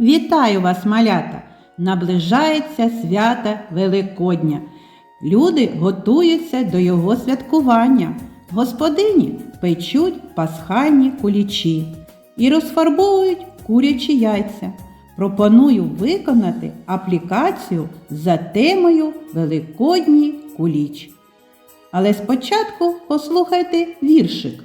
Вітаю вас, малята! Наближається свято Великодня. Люди готуються до його святкування. Господині печуть пасхальні кулічі і розфарбовують курячі яйця. Пропоную виконати аплікацію за темою Великодній куліч. Але спочатку послухайте віршик.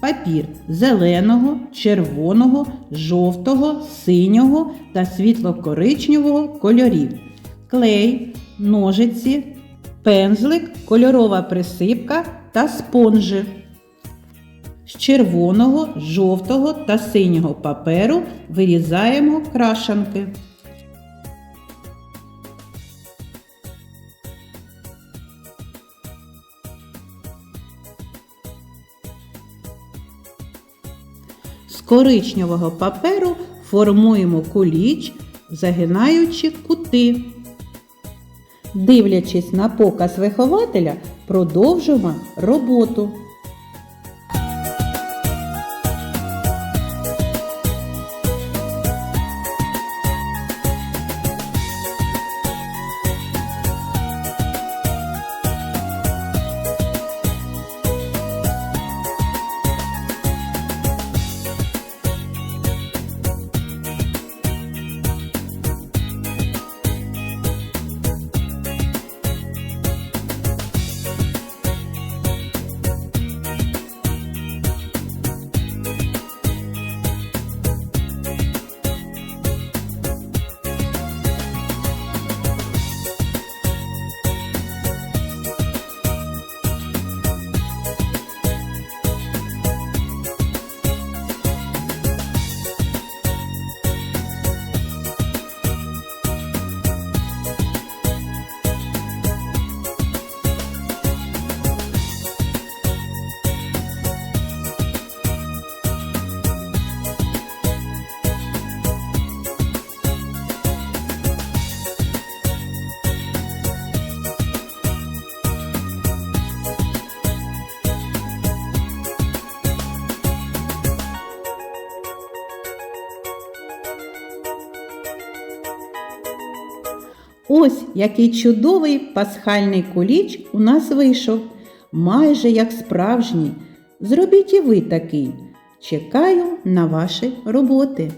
папір зеленого, червоного, жовтого, синього та світло-коричневого кольорів, клей, ножиці, пензлик, кольорова присипка та спонжи. З червоного, жовтого та синього паперу вирізаємо крашанки. З коричневого паперу формуємо куліч, загинаючи кути. Дивлячись на показ вихователя, продовжуємо роботу. Ось який чудовий пасхальний куліч у нас вийшов, майже як справжній. Зробіть і ви такий. Чекаю на ваші роботи.